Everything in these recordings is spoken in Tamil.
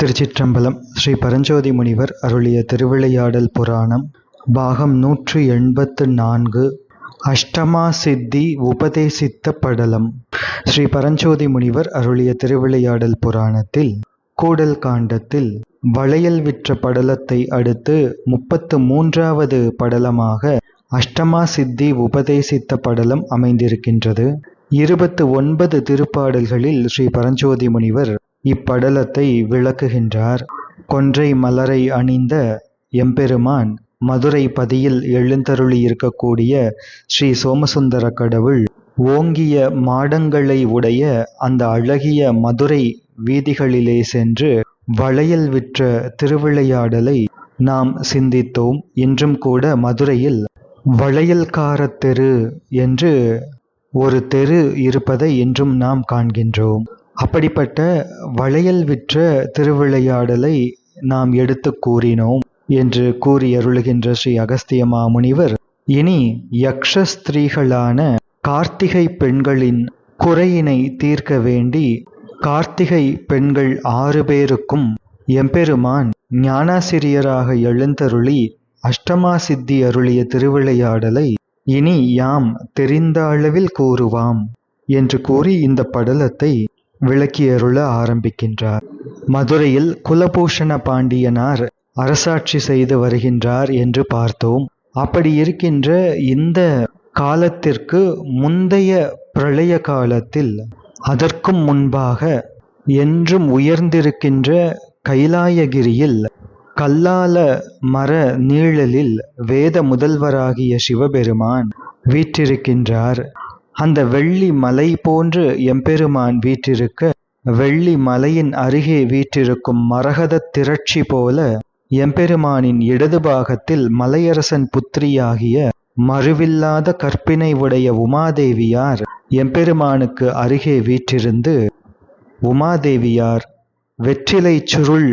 திருச்சிற்றம்பலம் ஸ்ரீ பரஞ்சோதி முனிவர் அருளிய திருவிளையாடல் புராணம் பாகம் நூற்று எண்பத்து நான்கு அஷ்டமா சித்தி உபதேசித்த படலம். ஸ்ரீ பரஞ்சோதி முனிவர் அருளிய திருவிளையாடல் புராணத்தில் கூடல் காண்டத்தில் வளையல் விற்ற படலத்தை அடுத்து முப்பத்து மூன்றாவது படலமாக அஷ்டமா சித்தி உபதேசித்த படலம் அமைந்திருக்கின்றது. இருபத்து ஒன்பது திருப்பாடல்களில் ஸ்ரீ பரஞ்சோதி முனிவர் இப்படலத்தை விளக்குகின்றார். கொன்றை மலரை அணிந்த எம்பெருமான் மதுரை பதியில் எழுந்தருளி இருக்கக்கூடிய ஸ்ரீ சோமசுந்தர கடவுள் ஓங்கிய மாடங்களை உடைய அந்த அழகிய மதுரை வீதிகளிலே சென்று வளையல் விற்ற திருவிளையாடலை நாம் சிந்தித்தோம். இன்றும் கூட மதுரையில் வளையல்காரத் தெரு என்று ஒரு தெரு இருப்பதை இன்றும் நாம் காண்கின்றோம். அப்படிப்பட்ட வளையல் விற்ற திருவிளையாடலை நாம் எடுத்து கூறினோம் என்று கூறி அருளுகின்ற ஸ்ரீ அகஸ்திய மாமுனிவர் இனி யக்ஷஸ்திரீகளான கார்த்திகை பெண்களின் குறையினை தீர்க்க வேண்டி கார்த்திகை பெண்கள் ஆறு பேருக்கும் எம்பெருமான் ஞானாசிரியராக எழுந்தருளி அஷ்டமா சித்தி அருளிய திருவிளையாடலை இனி யாம் தெரிந்த அளவில் கூறுவாம் என்று கூறி இந்த படலத்தை விளக்கியருள ஆரம்பிக்கின்றார். மதுரையில் குலபூஷண பாண்டியனார் அரசாட்சி செய்து வருகின்றார் என்று பார்த்தோம். அப்படி இருக்கின்ற இந்த காலத்திற்கு முந்தைய பிரளய காலத்தில் அதற்கும் முன்பாக என்றும் உயர்ந்திருக்கின்ற கைலாயகிரியில் கல்லால மர நீழலில் வேத முதல்வராகிய சிவபெருமான் வீற்றிருக்கின்றார். அந்த வெள்ளி மலை போன்று எம்பெருமான் வீற்றிருக்க வெள்ளி மலையின் அருகே வீற்றிருக்கும் மரகத திரட்சி போல எம்பெருமானின் இடது பாகத்தில் மலையரசன் புத்திரியாகிய மறுவில்லாத கற்பினை உடைய உமாதேவியார் எம்பெருமானுக்கு அருகே வீற்றிருந்து உமாதேவியார் வெற்றிலை சுருள்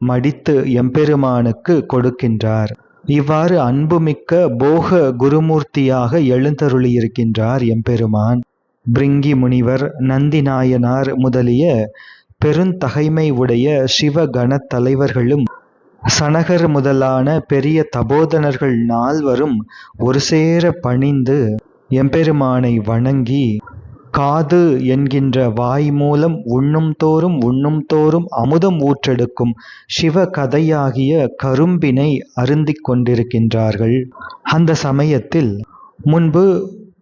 மடித்து எம்பெருமானுக்கு கொடுக்கின்றார். இவ்வாறு அன்புமிக்க போக குருமூர்த்தியாக எழுந்தருளியிருக்கின்றார் எம்பெருமான். பிரிங்கி முனிவர் நந்தி நாயனார் முதலிய பெருந்தகைமை உடைய சிவகண தலைவர்களும் சனகர் முதலான பெரிய தபோதனர்கள் நால்வரும் ஒரு சேர பணிந்து எம்பெருமானை வணங்கி காது என்கின்ற வாய் மூலம் உண்ணும் தோறும் உண்ணும் தோறும் அமுதம் ஊற்றெடுக்கும் சிவ கதையாகிய கரும்பினை அருந்திக் கொண்டிருக்கின்றார்கள். அந்த சமயத்தில் முன்பு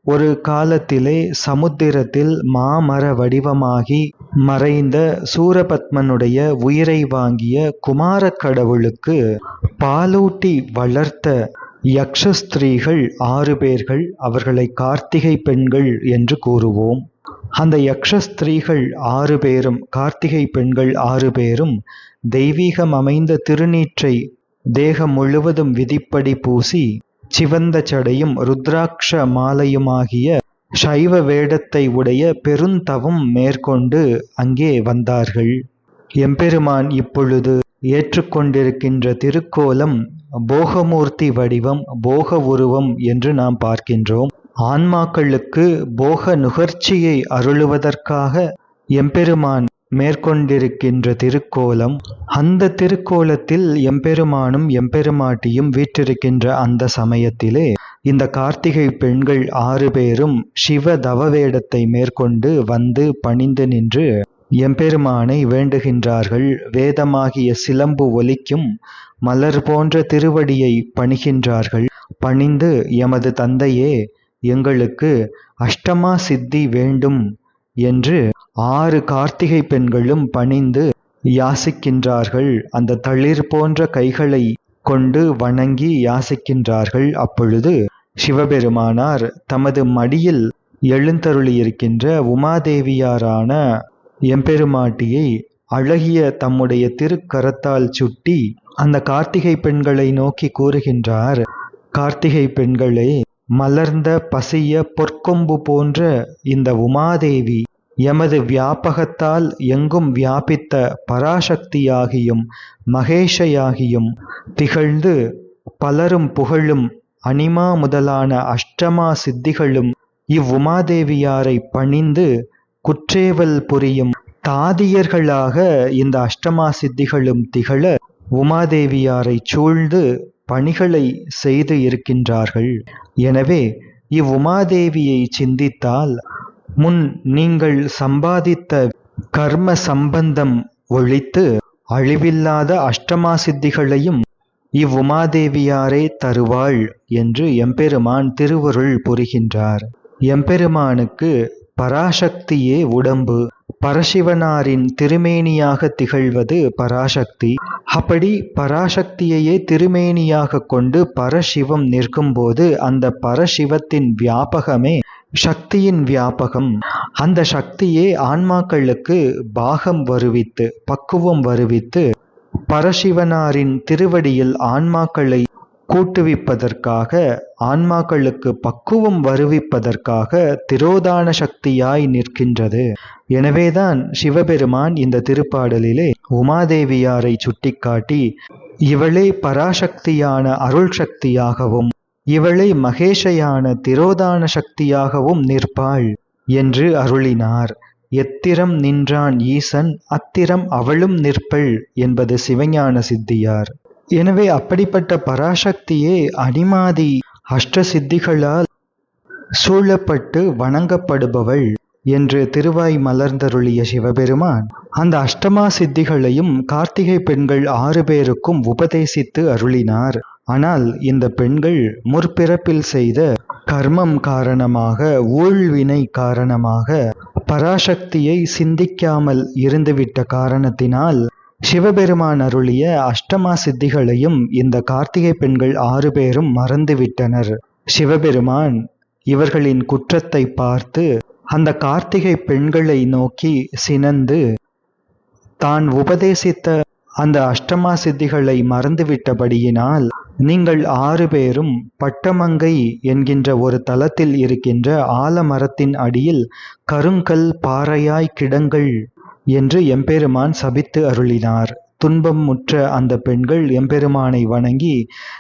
ஒரு காலத்திலே சமுத்திரத்தில் மாமர வடிவமாகி மறைந்த சூரபத்மனுடைய உயிரை வாங்கிய குமாரக்கடவுளுக்கு பாலூட்டி வளர்த்த யக்ஷஸ்திரீகள் ஆறு பேர்கள் அவர்களை கார்த்திகை பெண்கள் என்று கூறுவோம். அந்த யக்ஷஸ்திரீகள் ஆறு பேரும் கார்த்திகை பெண்கள் ஆறு பேரும் தெய்வீகம் அமைந்த திருநீற்றை தேகம் முழுவதும் விதிப்படி பூசி சிவந்த சடையும் ருத்ராட்ச மாலையுமாகிய சைவ வேடத்தை உடைய பெருந்தவம் மேற்கொண்டு அங்கே வந்தார்கள். எம்பெருமான் இப்பொழுது ஏற்றுக்கொண்டிருக்கின்ற திருக்கோலம் போகமூர்த்தி வடிவம் போக உருவம் என்று நாம் பார்க்கின்றோம். ஆன்மாக்களுக்கு போக நுகர்ச்சியை அருளுவதற்காக எம்பெருமான் மேற்கொண்டிருக்கின்ற திருக்கோலம் அந்த திருக்கோலத்தில் எம்பெருமானும் எம்பெருமாட்டியும் வீற்றிருக்கின்ற அந்த சமயத்திலே இந்த கார்த்திகை பெண்கள் ஆறு பேரும் சிவ தவவேடத்தை மேற்கொண்டு வந்து பணிந்து நின்று எம்பெருமானை வேண்டுகின்றார்கள். வேதமாகிய சிலம்பு ஒலிக்கும் மலர் போன்ற திருவடியை பணிகின்றார்கள். பணிந்து எமது தந்தையே எங்களுக்கு அஷ்டமா சித்தி வேண்டும் என்று ஆறு கார்த்திகை பெண்களும் பணிந்து யாசிக்கின்றார்கள். அந்த தளிர் போன்ற கைகளை கொண்டு வணங்கி யாசிக்கின்றார்கள். அப்பொழுது சிவபெருமானார் தமது மடியில் எழுந்தருளியிருக்கின்ற உமாதேவியாரான எம்பெருமாட்டியை அழகிய தம்முடைய திருக்கரத்தால் சுட்டி அந்த கார்த்திகை பெண்களை நோக்கி கூறுகின்றார். கார்த்திகை பெண்களே மலர்ந்த பசிய பொற்கொம்பு போன்ற இந்த உமாதேவி எமது வியாபகத்தால் எங்கும் வியாபித்த பராசக்தியாகியும் மகேஷையாகியும் திகழ்ந்து பலரும் புகழும் அனிமா முதலான அஷ்டமா சித்திகளும் இவ்வுமாதேவியாரை பணிந்து குற்றேவல் புரியும் தாதியர்களாக இந்த அஷ்டமா சித்திகளும் திகழ உமாதேவியாரை சூழ்ந்து பணிகளை செய்து இருக்கின்றார்கள். எனவே இவ்வுமாதேவியை சிந்தித்தால் முன் நீங்கள் சம்பாதித்த கர்ம சம்பந்தம் ஒழித்து அழிவில்லாத அஷ்டமா சித்திகளையும் இவ்வுமாதேவியாரே தருவாள் என்று எம்பெருமான் திருவருள் புரிகின்றார். எம்பெருமானுக்கு பராசக்தியே உடம்பு. பரசிவனாரின் திருமேனியாக திகழ்வது பராசக்தி. அப்படி பராசக்தியையே திருமேனியாக கொண்டு பரசிவம் நிற்கும்போது அந்த பரசிவத்தின் வியாபகமே சக்தியின் வியாபகம். அந்த சக்தியே ஆன்மாக்களுக்கு பாகம் வருவித்து பக்குவம் வருவித்து பரசிவனாரின் திருவடியில் ஆன்மாக்களை கூட்டுவிப்பதற்காக ஆன்மாக்களுக்கு பக்குவம் வருவிப்பதற்காக திரோதான சக்தியாய் நிற்கின்றது. எனவேதான் சிவபெருமான் இந்த திருப்பாடலிலே உமாதேவியாரை சுட்டிக்காட்டி இவளே பராசக்தியான அருள் சக்தியாகவும் இவளை மகேஷையான திரோதான சக்தியாகவும் நிற்பாள் என்று அருளினார். எத்திரம் நின்றான் ஈசன் அத்திரம் அவளும் நிற்பள் என்பது சிவஞான சித்தியார். எனவே அப்படிப்பட்ட பராசக்தியே அனிமாதி அஷ்ட சித்திகளால் சூழப்பட்டு வணங்கப்படுபவள் என்று திருவாய் மலர்ந்தருளிய சிவபெருமான் அந்த அஷ்டமா சித்திகளையும் கார்த்திகை பெண்கள் ஆறு பேருக்கும் உபதேசித்து அருளினார். ஆனால் இந்த பெண்கள் முற்பிறப்பில் செய்த கர்மம் காரணமாக ஊழ்வினை காரணமாக பராசக்தியை சிந்திக்காமல் இருந்துவிட்ட காரணத்தினால் சிவபெருமான் அருளிய அஷ்டமா சித்திகளையும் இந்த கார்த்திகை பெண்கள் ஆறு பேரும் மறந்துவிட்டனர். சிவபெருமான் இவர்களின் குற்றத்தை பார்த்து அந்த கார்த்திகை பெண்களை நோக்கி சினந்து தான் உபதேசித்த அந்த அஷ்டமா சித்திகளை மறந்துவிட்டபடியினால் நீங்கள் ஆறு பேரும் பட்டமங்கை என்கின்ற ஒரு தலத்தில் இருக்கின்ற ஆலமரத்தின் அடியில் கருங்கல் பாறையாய் கிடங்கள் என்று எம்பெருமான் சபித்து அருளினார். துன்பம் முற்ற அந்த பெண்கள் எம்பெருமானை வணங்கி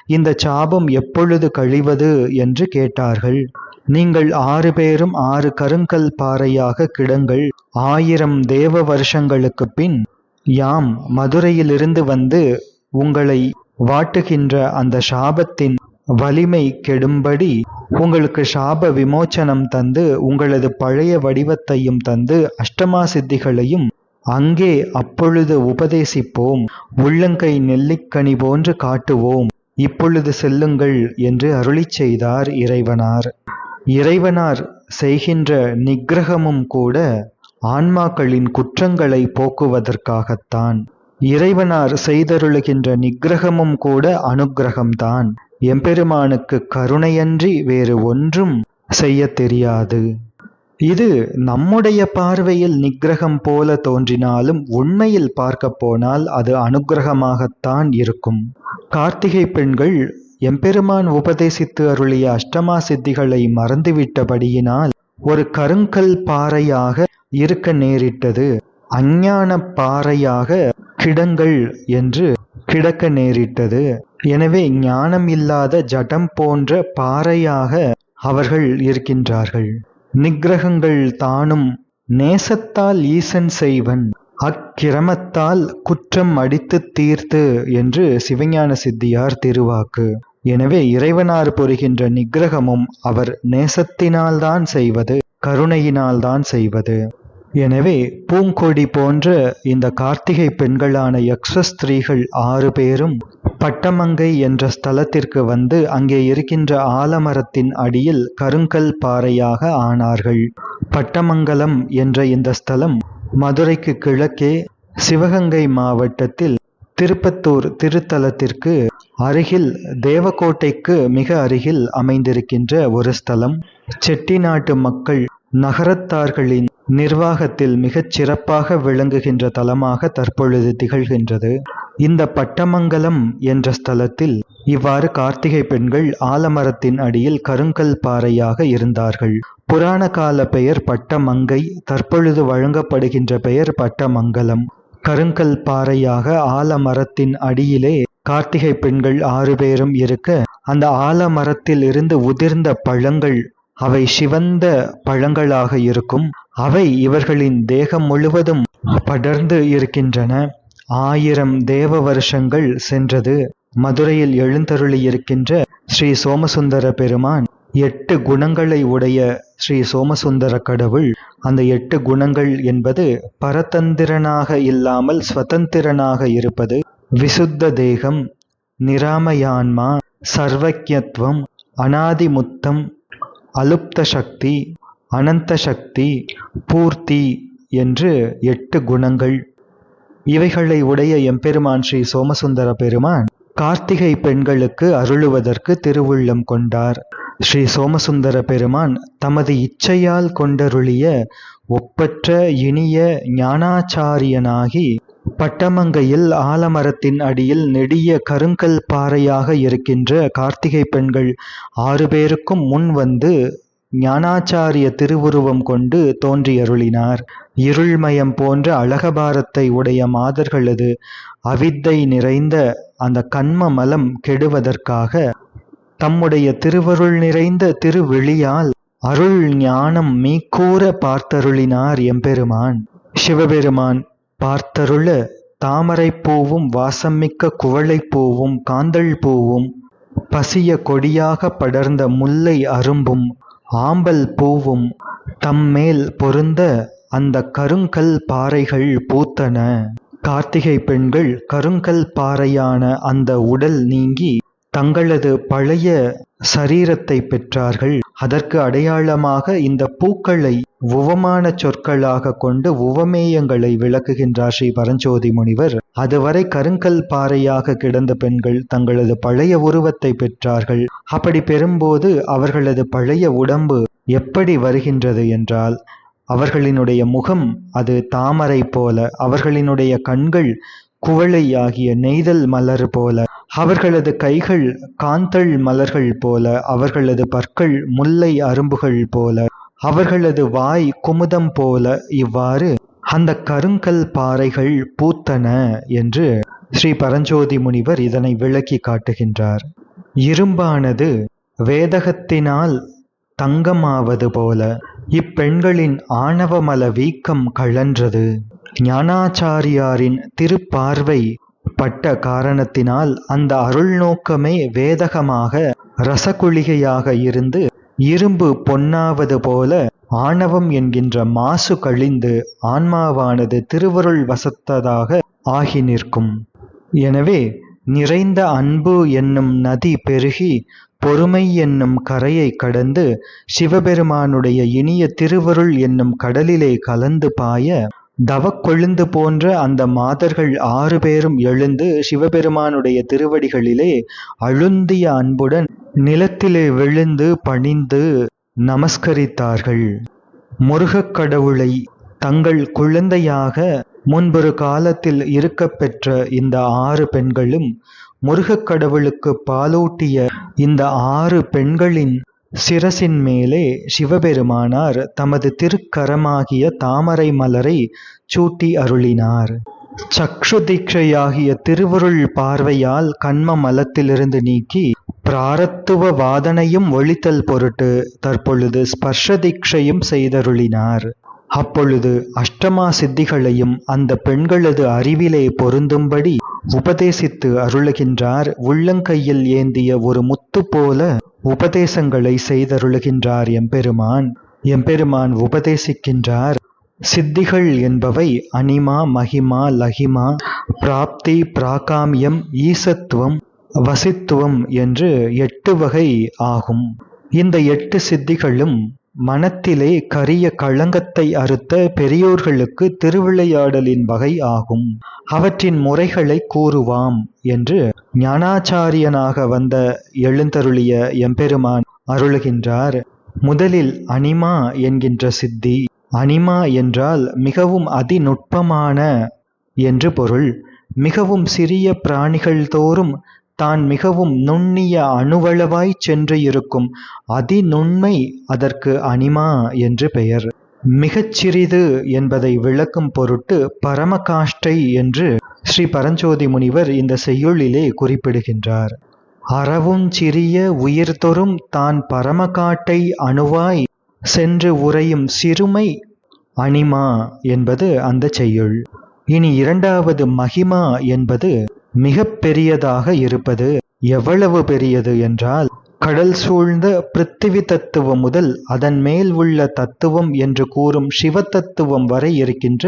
இந்த சாபம் எப்பொழுது கழிவது? என்று கேட்டார்கள். நீங்கள் ஆறு பேரும் ஆறு கருங்கல் பாறையாக கிடங்கள் ஆயிரம் தேவ வருஷங்களுக்கு பின் யாம் மதுரையிலிருந்து வந்து உங்களை வாட்டுகின்ற அந்த சாபத்தின் வலிமை கெடும்படி உங்களுக்கு சாப விமோச்சனம் தந்து உங்களது பழைய வடிவத்தையும் தந்து அஷ்டமா சித்திகளையும் அங்கே அப்பொழுது உபதேசிப்போம். உள்ளங்கை நெல்லிக்கனி போன்று காட்டுவோம். இப்பொழுது செல்லுங்கள் என்று அருளிச் செய்தார் இறைவனார். இறைவனார் செய்கின்ற நிக்கிரகமும் கூட ஆன்மாக்களின் குற்றங்களை போக்குவதற்காகத்தான். இறைவனார் செய்தருளுகின்ற நிக்கிரகமும் கூட அனுக்கிரகம்தான். எம்பெருமானுக்கு கருணையன்றி வேறு ஒன்றும் செய்ய தெரியாது. இது நம்முடைய பார்வையில் நிக்கிரகம் போல தோன்றினாலும் உண்மையில் பார்க்க போனால் அது அனுக்கிரகமாகத்தான் இருக்கும். கார்த்திகை பெண்கள் எம்பெருமான் உபதேசித்து அருளிய அஷ்டமா சித்திகளை மறந்துவிட்டபடியினால் ஒரு கருங்கல் பாறையாக இருக்க நேரிட்டது. அஞ்ஞான பாறையாக கிடங்கள் என்று கிடக்க நேரிட்டது. எனவே ஞானம் இல்லாத ஜடம் போன்ற பாறையாக அவர்கள் இருக்கின்றார்கள். நிக்கிரகங்கள் தானும் நேசத்தால் ஈசன் செய்வன். அக்கிரமத்தால் குற்றம் அடித்து தீர்த்து என்று சிவஞான சித்தியார் திருவாக்கு. எனவே இறைவனார் பொறுகின்ற நிக்கிரகமும் அவர் நேசத்தினால்தான் செய்வது கருணையினால்தான் செய்வது. எனவே பூங்கொடி போன்ற இந்த கார்த்திகை பெண்களான யக்ஷஸ்திரீகள் ஆறு பேரும் பட்டமங்கை என்ற ஸ்தலத்திற்கு வந்து அங்கே இருக்கின்ற ஆலமரத்தின் அடியில் கருங்கல் பாறையாக ஆனார்கள். பட்டமங்கலம் என்ற இந்த ஸ்தலம் மதுரைக்கு கிழக்கே சிவகங்கை மாவட்டத்தில் திருப்பத்தூர் திருத்தலத்திற்கு அருகில் தேவக்கோட்டைக்கு மிக அருகில் அமைந்திருக்கின்ற ஒரு ஸ்தலம். செட்டிநாட்டு மக்கள் நகரத்தார்களின் நிர்வாகத்தில் மிகச் சிறப்பாக விளங்குகின்ற தலமாக தற்பொழுது திகழ்கின்றது. இந்த பட்டமங்கலம் என்ற ஸ்தலத்தில் இவ்வாறு கார்த்திகை பெண்கள் ஆலமரத்தின் அடியில் கருங்கல் பாறையாக இருந்தார்கள். புராண கால பெயர் பட்டமங்கை தற்பொழுது வழங்கப்படுகின்ற பெயர் பட்டமங்கலம். கருங்கல் பாறையாக ஆலமரத்தின் அடியிலே கார்த்திகை பெண்கள் ஆறு பேரும் இருக்க அந்த ஆலமரத்தில் இருந்து உதிர்ந்த பழங்கள் அவை சிவந்த பழங்களாக இருக்கும். அவை இவர்களின் தேகம் முழுவதும் படர்ந்து இருக்கின்றன. ஆயிரம் தேவ வருஷங்கள் சென்றது. மதுரையில் எழுந்தருளியிருக்கின்ற ஸ்ரீ சோமசுந்தர பெருமான் எட்டு குணங்களை உடைய ஸ்ரீ சோமசுந்தர கடவுள். அந்த எட்டு குணங்கள் என்பது பரதந்திரனாக இல்லாமல் ஸ்வதந்திரனாக இருப்பது. விசுத்த தேகம் நிராமயான்மா சர்வஜத்வம் அனாதிமுத்தம் அலுப்த சக்தி அனந்த சக்தி பூர்த்தி என்று எட்டு குணங்கள். இவைகளை உடைய எம்பெருமான் ஸ்ரீ சோமசுந்தர பெருமான் கார்த்திகை பெண்களுக்கு அருளுவதற்கு திருவுள்ளம் கொண்டார். ஸ்ரீ சோமசுந்தர பெருமான் தமது இச்சையால் கொண்டருளிய ஒப்பற்ற இனிய ஞானாச்சாரியனாகி பட்டமங்கையில் ஆலமரத்தின் அடியில் நெடிய கருங்கல் பாறையாக இருக்கின்ற கார்த்திகை பெண்கள் ஆறு பேருக்கும் முன் வந்து ஞானாச்சாரிய திருவுருவம் கொண்டு தோன்றியருளினார். இருள்மயம் போன்ற அழகபாரத்தை உடைய மாதர்களது அவித்தை நிறைந்த அந்த கண்ம மலம் கெடுவதற்காக தம்முடைய திருவருள் நிறைந்த திருவிழியால் அருள் ஞானம் மீக்கூற பார்த்தருளினார் எம்பெருமான். சிவபெருமான் பார்த்தருள தாமரைப்பூவும் பூவும் குவளைப்பூவும் பூவும் காந்தள் பூவும் பசிய கொடியாக படர்ந்த முல்லை அரும்பும் ஆம்பல் பூவும் தம்மேல் பொருந்த அந்த கருங்கல் பாறைகள் பூத்தன. கார்த்திகை பெண்கள் கருங்கல் பாறையான அந்த உடல் நீங்கி தங்களது பழைய சரீரத்தை பெற்றார்கள். அதற்கு அடையாளமாக இந்த பூக்களை உவமான சொற்களாக கொண்டு உவமேயங்களை விளக்குகின்றார் ஸ்ரீ பரஞ்சோதி முனிவர். அதுவரை கருங்கல் பாறையாக கிடந்த பெண்கள் தங்களது பழைய உருவத்தை பெற்றார்கள். அப்படி பெறும்போது அவர்களது பழைய உடம்பு எப்படி வருகின்றது என்றால் அவர்களினுடைய முகம் அது தாமரை போல அவர்களினுடைய கண்கள் குவளை ஆகிய நெய்தல் மலர் போல அவர்களது கைகள் காந்தள் மலர்கள் போல அவர்களது பற்கள் முல்லை அரும்புகள் போல அவர்களது வாய் குமுதம் போல இவ்வாறு அந்த கருங்கல் பாறைகள் பூத்தன என்று ஸ்ரீ பரஞ்சோதி முனிவர் இதனை விளக்கி காட்டுகின்றார். இரும்பானது வேதகத்தினால் தங்கமாவது போல இப்பெண்களின் ஆணவமல வீக்கம் கழன்றது. ஞானாச்சாரியாரின் திருப்பார்வை பட்ட காரணத்தினால் அந்த அருள் நோக்கமே வேதகமாக ரசகுளிகையாக இருந்து இரும்பு பொன்னாவது போல ஆணவம் என்கின்ற மாசு கழிந்து ஆன்மாவானது திருவருள் வசத்ததாக ஆகி நிற்கும். எனவே நிறைந்த அன்பு என்னும் நதி பெருகி பொறுமை என்னும் கரையை கடந்து சிவபெருமானுடைய இனிய திருவருள் என்னும் கடலிலே கலந்து பாய தவக்கொழுந்து போன்ற அந்த மாதர்கள் ஆறு பேரும் எழுந்து சிவபெருமானுடைய திருவடிகளிலே அழுந்திய அன்புடன் நிலத்திலே விழுந்து பணிந்து நமஸ்கரித்தார்கள். முருகக் கடவுளை தங்கள் குழந்தையாக முன்பொரு காலத்தில் இருக்கப்பெற்ற இந்த ஆறு பெண்களும் முருகக் கடவுளுக்கு பாலூட்டிய இந்த ஆறு பெண்களின் சிரசின் மேலே சிவபெருமானார் தமது திருக்கரமாகிய தாமரை மலரை சூட்டி அருளினார். சக்ஷு தீட்சையாகிய திருவருள் பார்வையால் கண்ம மலத்திலிருந்து நீக்கி பிராரத்துவ வாதனையும் ஒழித்தல் பொருட்டு தற்பொழுது ஸ்பர்ஷ தீட்சையும் செய்தருளினார். அப்பொழுது அஷ்டமா சித்திகளையும் அந்த பெண்களது அறிவிலே பொருந்தும்படி உபதேசித்து அருளுகின்றார். உள்ளங்கையில் ஏந்திய ஒரு முத்து போல உபதேசங்களை செய்தருளுகின்றார் எம்பெருமான். எம்பெருமான் உபதேசிக்கின்றார். சித்திகள் என்பவை அனிமா மகிமா லகிமா பிராப்தி பிராகாமியம் ஈசத்துவம் வசித்துவம் என்று எட்டு வகை ஆகும். இந்த எட்டு சித்திகளும் மனத்திலே கரிய களங்கத்தை அறுத்த பெரியோர்களுக்கு திருவிளையாடலின் வகை ஆகும். அவற்றின் முறைகளை கூறுவாம் என்று ஞானாச்சாரியனாக வந்த எழுந்தருளிய எம்பெருமான் அருளுகின்றார். முதலில் அனிமா என்கின்ற சித்தி அனிமா என்றால் மிகவும் அதிநுட்பமான என்று பொருள். மிகவும் சிறிய பிராணிகள் தோறும் தான் மிகவும் நுண்ணிய அணுவளவாய் சென்று இருக்கும் அதிநுண்மை அதற்கு அனிமா என்று பெயர். மிகச் சிறிது என்பதை விளக்கும் பொருட்டு பரமகாஷ்டை என்று ஸ்ரீ பரஞ்சோதி முனிவர் இந்த செய்யுளிலே குறிப்பிடுகின்றார். அறவும் சிறிய உயிர்தொறும் தான் பரமகாட்டை அணுவாய் சென்று உறையும் சிறுமை அனிமா என்பது அந்த செய்யுள். இனி இரண்டாவது மகிமா என்பது மிக பெரியதாக இருப்பது எவ்வளவு பெரியது என்றால் கடல் சூழ்ந்த பிருத்திவி தத்துவம் முதல் அதன் மேல் உள்ள தத்துவம் என்று கூறும் சிவ தத்துவம் வரை இருக்கின்ற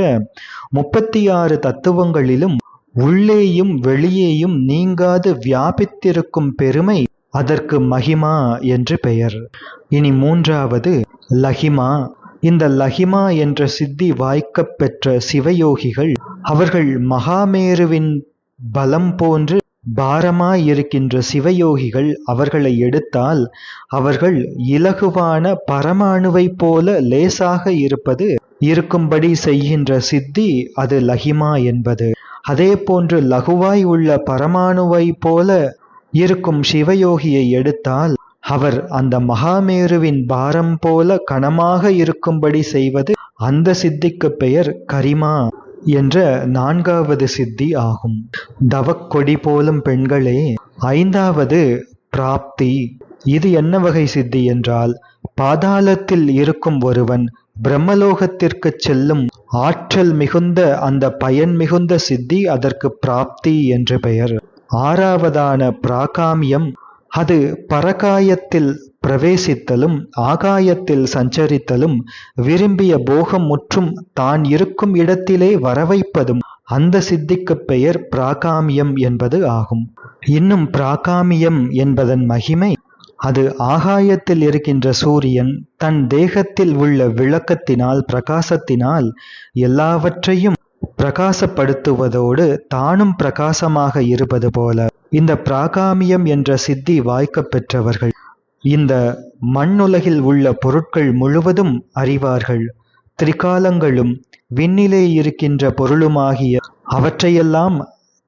முப்பத்தி ஆறு தத்துவங்களிலும் உள்ளேயும் வெளியேயும் நீங்காது வியாபித்திருக்கும் பெருமை அதற்கு மகிமா என்று பெயர். இனி மூன்றாவது லஹிமா இந்த லஹிமா என்ற சித்தி வாய்க்கப் பெற்ற சிவயோகிகள் அவர்கள் மகாமேருவின் பலம் போன்று பாரமாயிருக்கின்ற சிவயோகிகள் அவர்களை எடுத்தால் அவர்கள் இலகுவான பரமாணுவைப் போல லேசாக இருப்பது இருக்கும்படி செய்கின்ற சித்தி அது லஹிமா என்பது. அதே போன்று லகுவாய் உள்ள பரமாணுவை போல இருக்கும் சிவயோகியை எடுத்தால் அவர் அந்த மகாமேருவின் பாரம் போல கனமாக இருக்கும்படி செய்வது அந்த சித்திக்கு பெயர் கரிமா. என்ற நான்காவது சித்தி ஆகும். தவக்கொடி போலும் பெண்களே ஐந்தாவது பிராப்தி. இது என்ன வகை சித்தி என்றால் பாதாளத்தில் இருக்கும் ஒருவன் பிரம்மலோகத்திற்கு செல்லும் ஆற்றல் மிகுந்த அந்த பயன் மிகுந்த சித்தி அதற்கு பிராப்தி என்று பெயர். ஆறாவதான பிராகாமியம் அது பரகாயத்தில் பிரவேசித்தலும் ஆகாயத்தில் சஞ்சரித்தலும் விரும்பிய போகம் முற்றும் தான் இருக்கும் இடத்திலே வரவைப்பதும் அந்த சித்திக்கு பெயர் பிராகாமியம் என்பது ஆகும். இன்னும் பிராகாமியம் என்பதன் மகிமை அது ஆகாயத்தில் இருக்கின்ற சூரியன் தன் தேகத்தில் உள்ள விளக்கத்தினால் பிரகாசத்தினால் எல்லாவற்றையும் பிரகாசப்படுத்துவதோடு தானும் பிரகாசமாக இருப்பது போல. இந்த பிராகாமியம் என்ற சித்தி வாய்க்கப் பெற்றவர்கள் இந்த மண்ணுலகில் உள்ள பொருட்கள் முழுவதும் அறிவார்கள். திரிகாலங்களும் விண்ணிலே இருக்கின்ற பொருளுமாகிய அவற்றையெல்லாம்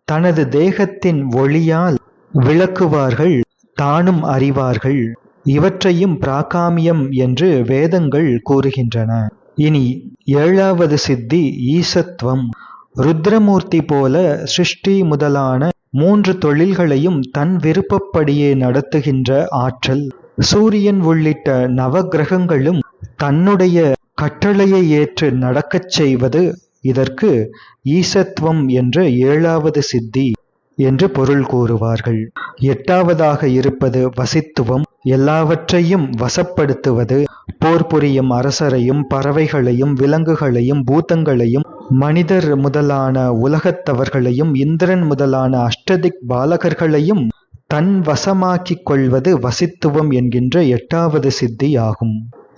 தனது தேகத்தின் ஒளியால் விளக்குவார்கள் தானும் அறிவார்கள். இவற்றையும் பிராகாமியம் என்று வேதங்கள் கூறுகின்றன. இனி ஏழாவது சித்தி ஈசத்துவம். ருத்ரமூர்த்தி போல சிருஷ்டி முதலான மூன்று தொழில்களையும் தன் விருப்பப்படியே நடத்துகின்ற ஆற்றல். சூரியன் உள்ளிட்ட நவகிரகங்களும் தன்னுடைய கட்டளையை ஏற்று நடக்கச் செய்வது இதற்கு ஈசத்துவம் என்ற ஏழாவது சித்தி என்று பொருள் கூறுவார்கள். எட்டாவதாக இருப்பது வசித்துவம். எல்லாவற்றையும் வசப்படுத்துவது போர் புரியும் அரசரையும் பறவைகளையும் விலங்குகளையும் பூத்தங்களையும் மனிதர் முதலான உலகத்தவர்களையும் இந்திரன் முதலான அஷ்டதிக் பாலகர்களையும் தன் வசமாக்கிக் கொள்வது வசித்துவம் என்கின்ற எட்டாவது சித்தி ஆகும்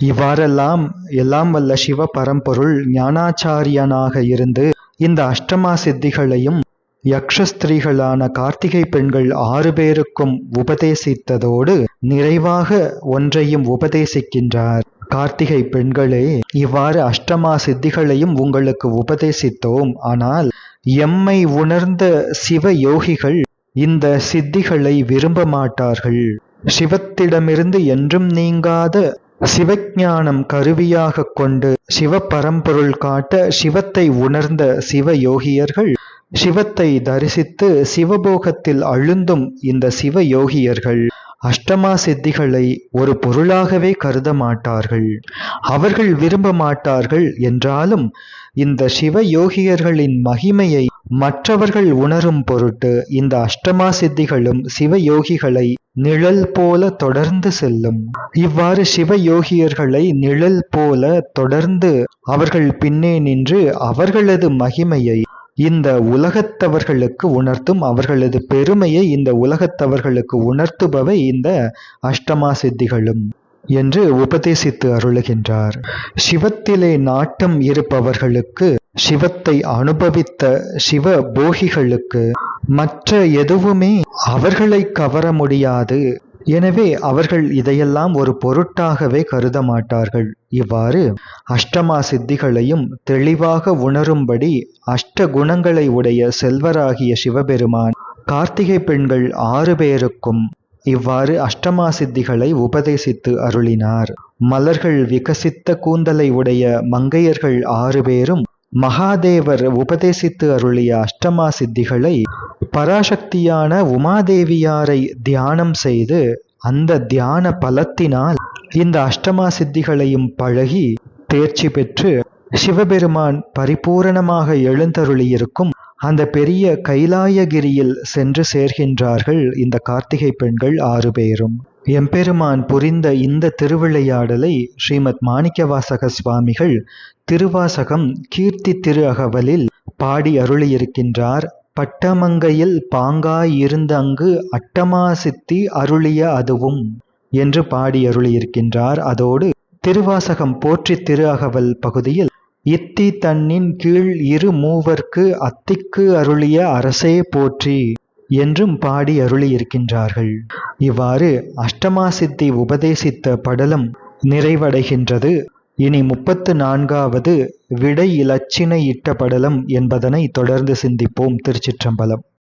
இவ்வாறெல்லாம் எல்லாம் வல்ல சிவ பரம்பொருள் ஞானாச்சாரியனாக இருந்து இந்த அஷ்டமா சித்திகளையும் யக்ஷஸ்திரீகளான கார்த்திகை பெண்கள் ஆறு பேருக்கும் உபதேசித்ததோடு நிறைவாக ஒன்றையும் உபதேசிக்கின்றார். கார்த்திகை பெண்களே இவ்வாறு அஷ்டமா சித்திகளையும் உங்களுக்கு உபதேசித்தோம். ஆனால் எம்மை உணர்ந்த சிவ யோகிகள் இந்த சித்திகளை விரும்ப மாட்டார்கள் சிவத்திடமிருந்து என்றும் நீங்காத சிவஞானம் கருவியாக கொண்டு சிவ பரம்பொருள் காட்ட சிவத்தை உணர்ந்த சிவ யோகியர்கள் சிவத்தை தரிசித்து சிவபோகத்தில் அழுந்தும் இந்த சிவ யோகியர்கள் அஷ்டமா சித்திகளை ஒரு பொருளாகவே கருத மாட்டார்கள் அவர்கள் விரும்ப மாட்டார்கள் என்றாலும் இந்த சிவ யோகியர்களின் மகிமையை மற்றவர்கள் உணரும் பொருட்டு இந்த அஷ்டமா சித்திகளும் சிவ யோகிகளை நிழல் போல தொடர்ந்து செல்லும். இவ்வாறு சிவயோகியர்களை நிழல் போல தொடர்ந்து அவர்கள் பின்னே நின்று அவர்களது மகிமையை இந்த உலகத்தவர்களுக்கு உணர்த்தும் அவர்களது பெருமையை இந்த உலகத்தவர்களுக்கு உணர்த்துபவை இந்த அஷ்டமா சித்திகளும் என்று உபதேசித்து அருளுகின்றார். சிவத்திலே நாட்டம் இருப்பவர்களுக்கு சிவத்தை அனுபவித்த சிவ போகிகளுக்கு மற்ற எதுவுமே அவர்களை கவர முடியாது. எனவே அவர்கள் இதையெல்லாம் ஒரு பொருட்டாகவே கருத மாட்டார்கள். இவ்வாறு அஷ்டமா சித்திகளையும் தெளிவாக உணரும்படி அஷ்ட குணங்களை உடைய செல்வராகிய சிவபெருமான் கார்த்திகை பெண்கள் ஆறு பேருக்கும் இவ்வாறு அஷ்டமா சித்திகளை உபதேசித்து அருளினார். மலர்கள் விகசித்த கூந்தலை உடைய மங்கையர்கள் ஆறு பேரும் மகாதேவர் உபதேசித்து அருளிய அஷ்டமா சித்திகளை பராசக்தியான உமாதேவியாரை தியானம் செய்து அந்த தியான பலத்தினால் இந்த அஷ்டமா சித்திகளையும் பழகி தேர்ச்சி பெற்று சிவபெருமான் பரிபூரணமாக எழுந்தருளியிருக்கும் அந்த பெரிய கைலாயகிரியில் சென்று சேர்கின்றார்கள் இந்த கார்த்திகை பெண்கள் ஆறு பேரும். எம்பெருமான் புரிந்த இந்த திருவிளையாடலை ஸ்ரீமத் மாணிக்கவாசக சுவாமிகள் திருவாசகம் கீர்த்தி திரு அகவலில் பாடி அருளியிருக்கின்றார். பட்டமங்கையில் பாங்காய் இருந்த அங்கு அட்டமா சித்தி அருளிய அதுவும் என்று பாடி அருளியிருக்கின்றார். அதோடு திருவாசகம் போற்றி திரு அகவல் பகுதியில் இத்தி தன்னின் கீழ் இரு மூவர்க்கு அத்திக்கு அருளிய அரசே போற்றி என்றும் பாடி அருளியிருக்கின்றார்கள். இவ்வாறு அஷ்டமா சித்தி உபதேசித்த படலம் நிறைவடைகின்றது. இனி முப்பத்து நான்காவது விடை இலச்சினை இட்ட படலம் என்பதனை தொடர்ந்து சிந்திப்போம் திருச்சிற்றம்பலம்.